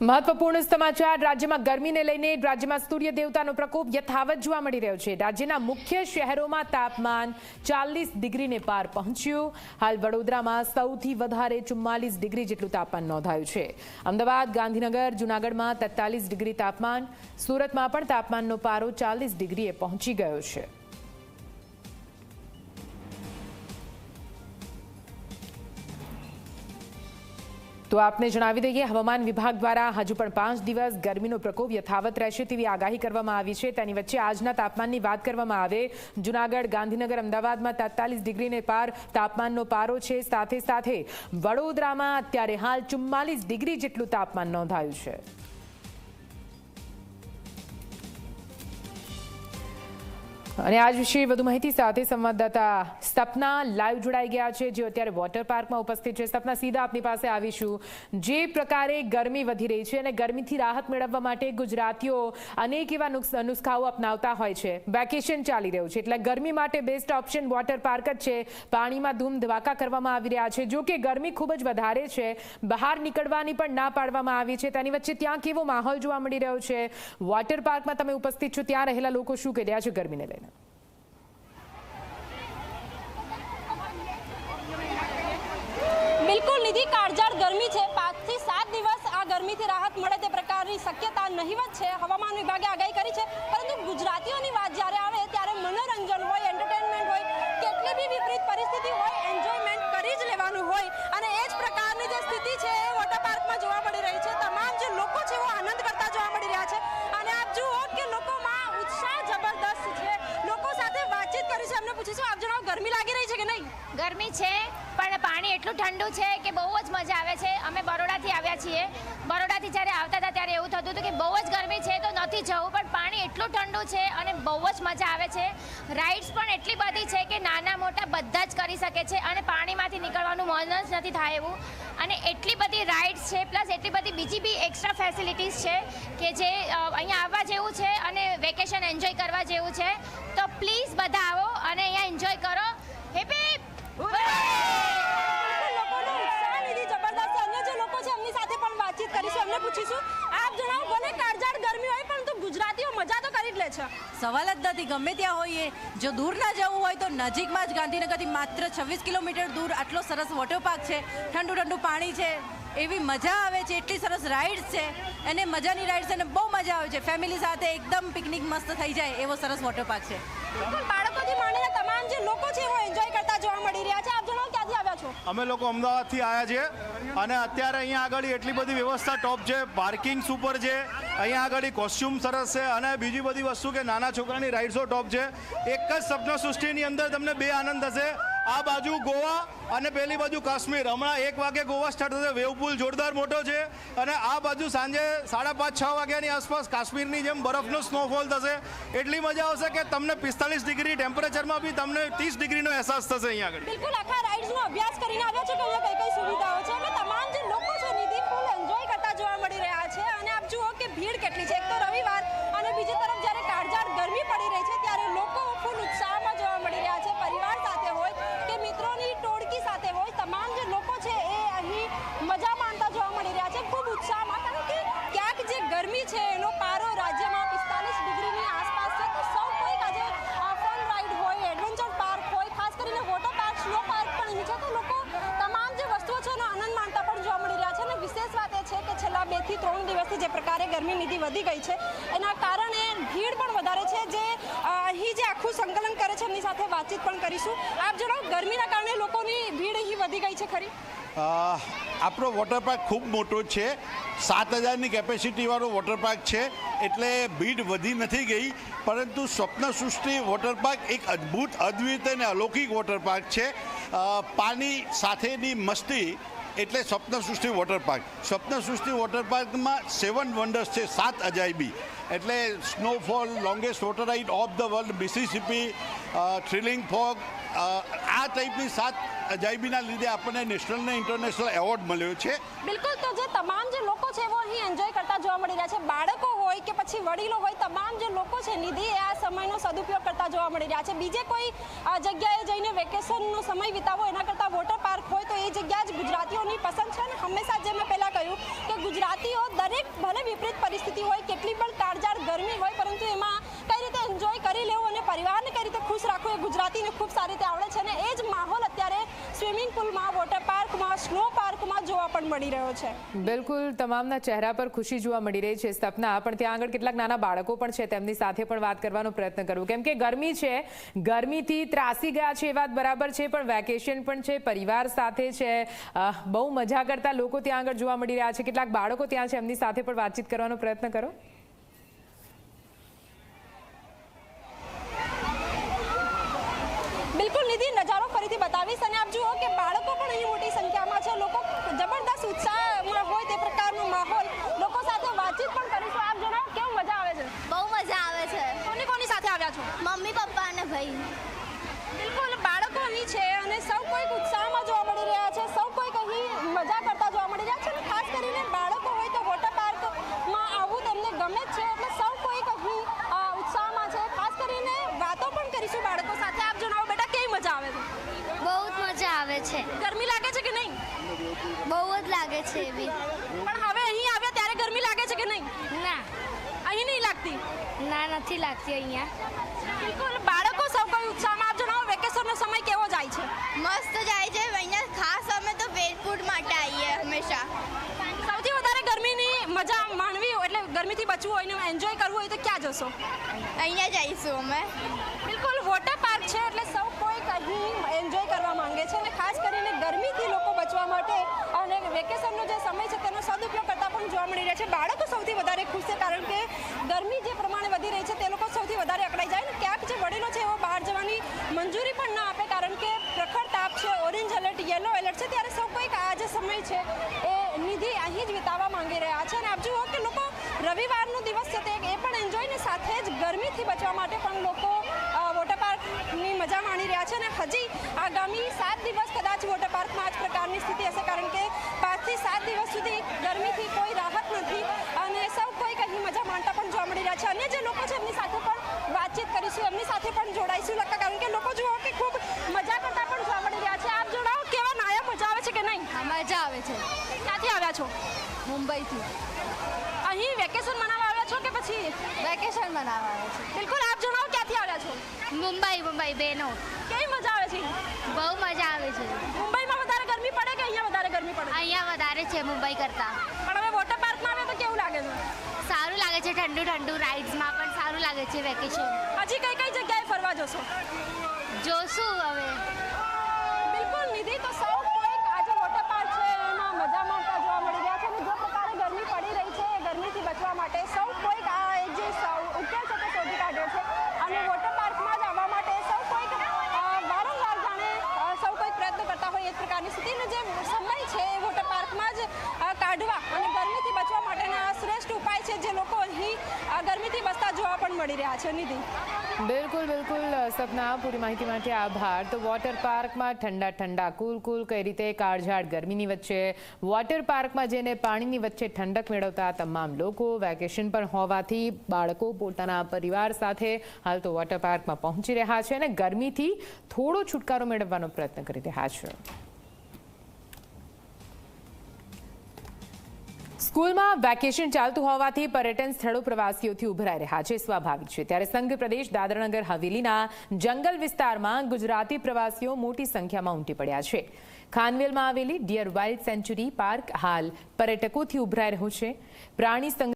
મહત્વપૂર્ણ સમાચાર, રાજ્યમાં ગરમીને લઈને રાજ્યમાં સૂર્ય દેવતાનો પ્રકોપ યથાવત જોવા મળી રહ્યો છે. રાજ્યના મુખ્ય શહેરોમાં તાપમાન ચાલીસ ડિગ્રીને પાર પહોંચ્યું. હાલ વડોદરામાં સૌથી વધારે ચુમ્માલીસ ડિગ્રી જેટલું તાપમાન નોંધાયું છે. અમદાવાદ, ગાંધીનગર, જૂનાગઢમાં તેતાલીસ ડિગ્રી તાપમાન, સુરતમાં પણ તાપમાનનો પારો ચાલીસ ડિગ્રીએ પહોંચી ગયો છે. તો આપને જણાવી દઈએ, હવામાન વિભાગ દ્વારા હજુ પણ પાંચ દિવસ ગરમીનો પ્રકોપ યથાવત રહેશે તેવી આગાહી કરવામાં આવી છે. તેની વચ્ચે આજના તાપમાનની વાત કરવામાં આવે. જુનાગઢ, ગાંધીનગર, અમદાવાદમાં તેતાલીસ ડિગ્રીને પાર તાપમાનનો પારો છે. સાથે સાથે વડોદરામાં અત્યારે હાલ ચુમ્માલીસ ડિગ્રી જેટલું તાપમાન નોંધાયું છે. અને આજ વિશે વધુ માહિતી સાથે સંવાદદાતા સપના લાઈવ જોડાઈ ગયા છે, જે અત્યારે વોટર પાર્કમાં ઉપસ્થિત છે. સપના સીધા આપની પાસે આવીશું. જે પ્રકારે ગરમી વધી રહી છે અને ગરમીથી રાહત મેળવવા માટે ગુજરાતીઓ અનેક એવા નુસ- નુસ્ખાઓ અપનાવતા હોય છે. વેકેશન ચાલી રહ્યું છે, એટલે ગરમી માટે બેસ્ટ ઓપ્શન વોટર પાર્ક જ છે. પાણીમાં ધૂમ ધવાકા કરવામાં આવી રહ્યા છે. જો કે ગરમી ખૂબ જ વધારે છે, બહાર નીકળવાની પણ ના પાડવામાં આવી છે. તેની વચ્ચે ત્યાં કેવો માહોલ જોવા મળી રહ્યો છે? વોટર પાર્કમાં તમે ઉપસ્થિત છો, ત્યાં રહેલા લોકો શું કહી રહ્યા છે ગરમીને લઈને બિલકુલ નિધિ કાળજાળ ગરમી છે, પાંચથી સાત દિવસ આ ગરમીથી રાહત મળે તે પ્રકારની શક્યતા નહીવત છે. હવામાન વિભાગે આગાહી કરી છે, પરંતુ ગુજરાતીઓની વાત જ્યારે આવે ત્યારે મનોરંજન હોય એન્ટરટેનમેન્ટ હોય, કેટલી બી વિપરીત પરિસ્થિતિ હોય એન્જોયમેન્ટ કરી જ લેવાનું હોય. અને એ જ પ્રકારની જે સ્થિતિ છે એ વોટર પાર્કમાં જોવા મળી રહી છે. તમામ જે લોકો છે એવો આનંદ કરતા જોવા મળી રહ્યા છે. અને આપ જુઓ કે લોકોમાં ઉત્સાહ જબરદસ્ત છે. લોકો સાથે વાતચીત કરી છે. એમને પૂછીશું આપ જણાવો, ગરમી લાગી રહી છે કે નહીં? ગરમી છે, પણ પાણી એટલું ઠંડુ છે મજા આવે છે. અમે બરોડાથી આવ્યા છીએ. બરોડાથી જ્યારે આવતા હતા ત્યારે એવું થતું હતું કે બહુ જ ગરમી છે તો નથી જવું, પણ પાણી એટલું ઠંડુ છે અને બહુ જ મજા આવે છે. રાઇડ્સ પણ એટલી બધી છે કે નાના મોટા બધા જ કરી શકે છે અને પાણીમાંથી નીકળવાનું મન જ નથી થાય એવું. અને એટલી બધી રાઇડ્સ છે પ્લસ એટલી બધી બીજી બી એક્સ્ટ્રા ફેસિલિટીઝ છે કે જે અહીંયા આવવા જેવું છે અને વેકેશન એન્જોય કરવા જેવું છે. તો પ્લીઝ બધા આવો અને અહીંયા એન્જોય કરો. હેપી લોકોનો ઉત્સાહ નિધિ જબરદસ્ત છે. અન્ય જે લોકો છે એમની સાથે પણ એમને પૂછીશું આપ જણાવો ભલે કાળઝાળ ગરમી હોય પરંતુ ગુજરાતીઓ મજા તો કરી જ લે છે. સવાલ જ નથી ગમે ત્યાં હોઈએ. જો દૂર ના જવું હોય તો નજીકમાં જ ગાંધીનગરથી માત્ર છવ્વીસ કિલોમીટર દૂર આટલો સરસ વોટર પાર્ક છે. ઠંડુ ઠંડુ પાણી છે. એવી મજા આવે છે એટલી સરસ રાઇડ્સ છે. અને મજાની રાઇડ્સ અને બહુ મજા આવે છે. ફેમિલી સાથે એકદમ પિકનિક મસ્ત થઈ જાય એવો સરસ વોટર પાર્ક છે. બિલકુલ બાળકોથી માંડીને તમામ જે લોકો છે એવો એન્જોય કરતા જોવા મળી રહ્યા છે. આપ જણાવો અમે લોકો અમદાવાદથી આવ્યા છીએ અને અત્યારે અહીંયા આગળ એટલી બધી વ્યવસ્થા ટોપ છે પાર્કિંગ સુપર છે, અહીંયા આગળ કોસ્ચ્યુમ સરસ છે અને બીજી બધી વસ્તુ કે નાના છોકરાની રાઇડ્સો ટોપ છે. એક જ સપના સૃષ્ટિની અંદર તમને બે આનંદ થશે. આ બાજુ ગોવા અને પેલી બાજુ કાશ્મીર. હમણાં એક વાગે ગોવા સ્ટાર્ટ થશે. વેવ પુલ જોરદાર મોટો છે અને આ બાજુ સાંજે સાડા પાંચ, છ વાગ્યાની આસપાસ કાશ્મીરની જેમ બરફનો સ્નોફોલ થશે. એટલી મજા આવશે કે તમને પિસ્તાલીસ ડિગ્રી ટેમ્પરેચરમાં બી તમને ત્રીસ ડિગ્રીનો અહેસાસ થશે અહીંયા આગળ. બિલકુલ, આખા રાઇડ્સનો અભ્યાસ કરીને આવ્યા છે કે અહીંયા કઈ કઈ સુવિધાઓ છે? અને તમામ જે લોકો છે, નિધિ, ફૂલ એન્જોય કરતા જોવા મળી રહ્યા છે અને આપ જુઓ કે ભીડ કેટલી છે એક તો રવિવાર અને બીજી તરફ જ્યારે કાળઝાળ ગરમી પડી રહી છે ત્યારે લોકો ફૂલ ઉત્સાહમાં જોવા મળી રહ્યા છે પરિવાર સાથે હોય કે મિત્રોની ટોળકી સાથે હોય તમામ જે લોકો છે એ અહીં મજા માણતા જોવા મળી રહ્યા છે ખૂબ ઉત્સાહમાં કારણ કે ક્યાંક જે ગરમી છે એનો પારો રાજ્યમાં પિસ્તાલીસ ડિગ્રીની આસપાસ છે તો સૌ કોઈક આજે ફન રાઇડ હોય એડવેન્ચર પાર્ક હોય ખાસ કરીને વોટર પાર્ક સ્નો પાર્ક પણ અહીં છે તો લોકો તમામ જે વસ્તુઓ છે એનો આનંદ માણતા પણ જોવા મળી રહ્યા છે અને વિશેષ વાત એ છે કે છેલ્લા થી ત્રણ દિવસથી જે પ્રકારે ગરમી નીતિ વધી ગઈ છે, એના કારણે ભીડ પણ વધારે છે. જે અહીં જે આખું સંકલન કરે છે, એમની સાથે વાતચીત પણ કરીશું. આપ જણાવો, ગરમીના કારણે લોકોની ભીડ અહીં વધી ગઈ છે ખરી? આપણો વોટર પાર્ક ખૂબ મોટો છે. સાત હજારની કેપેસિટીવાળો વોટર પાર્ક છે. એટલે ભીડ વધી નથી ગઈ, પરંતુ સ્વપ્ન સૃષ્ટિ વોટર પાર્ક એક અદ્ભુત અદ્વિત અને અલૌકિક વોટર પાર્ક છે. પાણી સાથેની મસ્તી એટલે સ્વપ્ન સૃષ્ટિ વોટર પાર્ક. સ્વપ્ન સૃષ્ટિ વોટર પાર્કમાં સેવન વન્ડર્સ છે, સાત અજાયબી. એટલે snowfall, longest water ride of the world Mississippi thrilling fog આ ટાઈપની સાત અજાયબીના લીધે આપણને નેશનલ ને ઇન્ટરનેશનલ એવોર્ડ મળ્યો છે. બિલકુલ, તો જે તમામ જે લોકો છે એવો અહીં એન્જોય કરતા જોવા મળી રહ્યા છે. બાળકો હોય કે પછી વડીલો હોય, તમામ જે લોકો છે નિધિ એ આ સમયનો સદુપયોગ કરતા જોવા મળી રહ્યા છે. બીજે કોઈ જગ્યાએ જઈને વેકેશનનો સમય વિતાવો, એના કરતાં વોટર પાર્ક હોય, તો એ જગ્યા જ ગુજરાતીઓની પસંદ છે. અને હંમેશા જે મેં પહેલાં કહ્યું કે ગુજરાતીઓ દરેક ભલે વિપરીત પરિસ્થિતિ હોય, કેટલી પણ કાળજાળ ગરમી હોય, પરંતુ ગુજરાતીને ખૂબ સારી રીતે આવડે છે અને એ જ માહોલ અત્યારે સ્વિમિંગ પુલમાં, વોટર પાર્કમાં, સ્નો પાર્કમાં જોવા પણ મળી રહ્યો છે. બિલકુલ, તમામના ચહેરા પર ખુશી જોવા મળી રહી છે સપના પણ ત્યાં આગળ કેટલાક નાના બાળકો પણ છે, તેમની સાથે પણ વાત કરવાનો પ્રયત્ન કરવો. કેમ કે ગરમી છે, ગરમીથી ત્રાસી ગયા છે એ વાત બરાબર છે, પણ વેકેશન પણ છે, પરિવાર સાથે છે. બહુ મજા કરતા લોકો ત્યાં આગળ જોવા મળી રહ્યા છે. કેટલાક બાળકો ત્યાં છે, એમની સાથે પણ વાતચીત કરવાનો પ્રયત્ન કરો બિલકુલ નિધિ નજારો ફરીથી બતાવીશ અને આપ જુઓ કે બાળકો પણ અહીં મોટી સંખ્યામાં છે લોકો જબરદસ્ત ઉત્સાહમાં હોય તે પ્રકારનો માહોલ લોકો સાથે વાતચીત પણ કરીશું આપ જણાવો કેવું મજા આવે છે બહુ મજા આવે છે કોની કોની સાથે આવ્યા છો. મમ્મી પપ્પા અને ભાઈ. બિલકુલ બાળકો અહીં છે અને સૌ કોઈક ઉત્સાહમાં જોવા મળી રહ્યા છે. સૌ કોઈક અહીં મજા કરતા જોવા મળી રહ્યા છે અને ખાસ કરીને બાળકો હોય તો વોટર પાર્કમાં આવવું તેમને ગમે જ છે. એટલે સૌ કોઈક અહીં ઉત્સાહમાં છે. ખાસ કરીને વાતો પણ કરીશું બાળકો સાથે. આપ જણાવો બેટા કેવી મજા આવે છે? બહુ જ મજા આવે છે. ગરમી લાગે છે કે નહીં? બહુ જ લાગે છે એવી. પણ હવે અહીં આવ્યા ત્યારે ગરમી લાગે છે કે નહીં ના નહીં લાગતી? ના નથી લાગતી અહીંયા. બિલકુલ બાળકો સૌ કોઈ ઉત્સાહમાં આપ જણાવો વેકેશનનો સમય કેવો જાય છે? મસ્ત જાય છે અહીંયા ખાસ અમે તો વેલફૂડ માટે આવીએ હંમેશા. સૌથી વધારે ગરમીની મજા માણવી હોય એટલે ગરમીથી બચવું હોય ને એન્જોય કરવું હોય તો ક્યાં જશો? અહીંયા જઈશું અમે. બિલકુલ વોટર પાર્ક છે એટલે સૌ કોઈ અહીં એન્જોય કરવા માંગે છે અને ખાસ કરીને ગરમીથી લોકો બચવા માટે અને વેકેશનનો જે સમય છે તેનો સદુપયોગ કરતા પણ જોવા મળી રહ્યા છે. બાળકો સૌથી વધારે ખુશ છે કારણ કે ગરમી જે પ્રમાણે વધી રહી છે તે લોકો સૌથી વધારે અકળાઈ જાય ને ક્યાંક જે વડીલો છે એઓ બહાર જવાની મંજૂરી પણ ના આપે કારણ કે પ્રખર તાપ છે ઓરેન્જ એલર્ટ યલો એલર્ટ છે ત્યારે સૌ કોઈક આ જે સમય છે. એ નિધિ અહીં જ વિતાવવા માંગી રહ્યા છે અને આપ જુઓ કે લોકો રવિવારનો દિવસ છે તે એ પણ એન્જોય ને સાથે જ ગરમીથી બચવા માટે પણ લોકો વોટર પાર્કની મજા માણી રહ્યા છે અને હજી આગામી સાત દિવસ કદાચ વોટર પાર્કમાં આ જ પ્રકારની સ્થિતિ હશે કારણ કે પાંચથી સાત દિવસ સુધી ગરમીથી કોઈ રાહત નથી અને સૌ કોઈક અહીં મજા માણતા પણ જોવા મળી રહ્યા છે. અન્ય જે લોકો છે એમની સાથે પણ વાતચીત કરીશું, એમની સાથે પણ જોડાઈશું કારણ કે લોકો જુઓ કે ખૂબ મજા આવે છે. ક્યાંથી આવ્યા છો? મુંબઈથી. અહીં વેકેશન મનાવવા આવ્યા છો કે પછી? વેકેશન મનાવવા આવ્યા છે બિલકુલ આપ જણાવો ક્યાંથી આવ્યા છો? મુંબઈ મુંબઈ બેનો. કેવી મજા આવે છે? બહુ મજા આવે છે. મુંબઈમાં વધારે ગરમી પડે કે અહીંયા વધારે ગરમી પડે? અહીંયા વધારે છે મુંબઈ કરતાં. પણ હવે વોટર પાર્કમાં આવે તો કેવું લાગે છે? સારું લાગે છે ઠંડુ ઠંડુ રાઇડ્સમાં પણ સારું લાગે છે વેકેશન હજી કઈ કઈ જગ્યાએ ફરવા જશો? જોશું હવે બિલકુલ નિધિ તો સૌ કોઈક આજે વોટર પાર્ક છે એમાં મજા માણતા જોવા મળી રહ્યા છે અને જે પ્રકારે ગરમી પડી રહી છે એ ગરમીથી બચવા માટે સૌ કોઈક આ એક જે સૌ- ઉકેલ છે તે શોધી કાઢ્યો છે અને વોટર પાર્કમાં જ આવવા માટે સૌ કોઈક અ, વારંવાર જાણે અ, સૌ કોઈક પ્રયત્ન કરતા હોય એ જ પ્રકારની સ્થિતિ અને જે સમય છે એ વોટર પાર્કમાં જ અ, કાઢવા અને ગરમીથી બચવા માટેના આ શ્રેષ્ઠ ઉપાય છે જે લોકો અહીં ગરમીથી બચતા જોવા પણ મળી રહ્યા છે. નિધિ. બિલકુલ બિલકુલ, સપના, પૂરી માહિતી માટે આભાર. તો વોટર પાર્કમાં ઠંડા ઠંડા, કુલ કુલ કઈ રીતે કાળઝાળ ગરમીની વચ્ચે? વોટર પાર્કમાં જઈને પાણીની વચ્ચે ઠંડક મેળવતા તમામ લોકો વેકેશન પર હોવાથી બાળકો પોતાના પરિવાર સાથે હાલ તો વોટર પાર્કમાં પહોંચી રહ્યા છે અને ગરમીથી થોડો છુટકારો મેળવવાનો પ્રયત્ન કરી રહ્યા છે. સ્કૂલમાં વેકેશન ચાલતું હોવાથી પર્યટન સ્થળો પ્રવાસીઓથી ઉભરાઈ રહ્યા છે. સ્વાભાવિક છે. ત્યારે સંઘ પ્રદેશ દાદરાનગર હવેલીના જંગલ વિસ્તારમાં ગુજરાતી પ્રવાસીઓ મોટી સંખ્યામાં ઉમટી પડ્યા છે. ખાનવેલમાં આવેલી ડિયર વાઇલ્ડ સેન્ચુરી પાર્ક હાલ પર્યટકોથી ઉભરાઈ રહ્યું છે. પ્રાણી